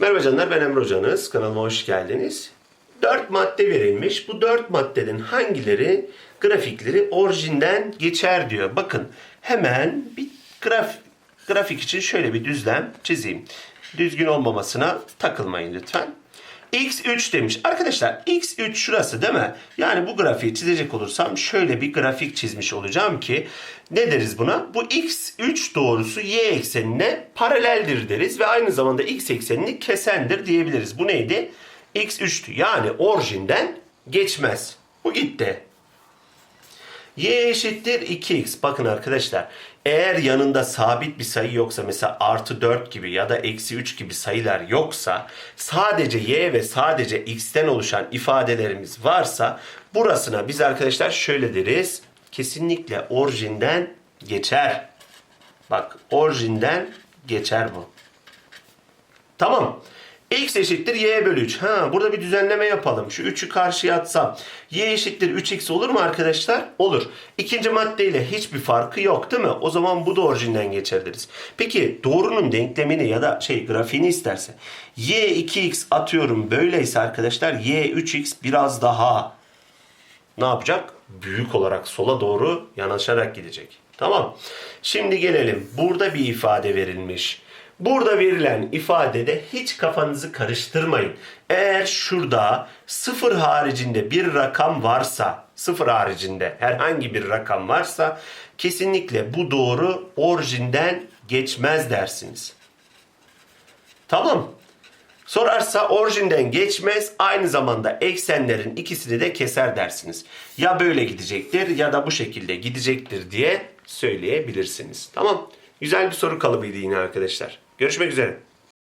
Merhaba canlar ben Emre Hocanız. Kanalıma hoş geldiniz. 4 madde verilmiş. Bu 4 maddenin hangileri grafikleri orijinden geçer diyor. Bakın hemen bir graf, grafik için şöyle bir düzlem çizeyim. Düzgün olmamasına takılmayın lütfen. X3 demiş. Arkadaşlar X3 şurası değil mi? Yani bu grafiği çizecek olursam şöyle bir grafik çizmiş olacağım ki ne deriz buna? Bu X3 doğrusu Y eksenine paraleldir deriz ve aynı zamanda X eksenini kesendir diyebiliriz. Bu neydi? X3'tü. Yani orijinden geçmez. Bu gitti. Y eşittir 2x. Bakın arkadaşlar eğer yanında sabit bir sayı yoksa mesela artı 4 gibi ya da eksi 3 gibi sayılar yoksa sadece y ve sadece x'ten oluşan ifadelerimiz varsa burasına biz arkadaşlar şöyle deriz. Kesinlikle orijinden geçer. Bak orijinden geçer bu. Tamam. X eşittir y bölü 3. Ha, burada bir düzenleme yapalım. Şu 3'ü karşıya atsam. Y eşittir 3x olur mu arkadaşlar? Olur. İkinci maddeyle hiçbir farkı yok değil mi? O zaman bu da orijinden geçer. Peki doğrunun denklemini ya da şey grafiğini isterse. Y 2x atıyorum böyleyse arkadaşlar y 3x biraz daha ne yapacak? Büyük olarak sola doğru yanaşarak gidecek. Tamam. Şimdi gelelim. Burada bir ifade verilmiş. Burada verilen ifadede hiç kafanızı karıştırmayın. Eğer şurada sıfır haricinde bir rakam varsa, sıfır haricinde herhangi bir rakam varsa kesinlikle bu doğru orijinden geçmez dersiniz. Tamam. Sorarsa orijinden geçmez aynı zamanda eksenlerin ikisini de keser dersiniz. Ya böyle gidecektir ya da bu şekilde gidecektir diye söyleyebilirsiniz. Tamam. Güzel bir soru kalıbıydı yine arkadaşlar. Görüşmek üzere.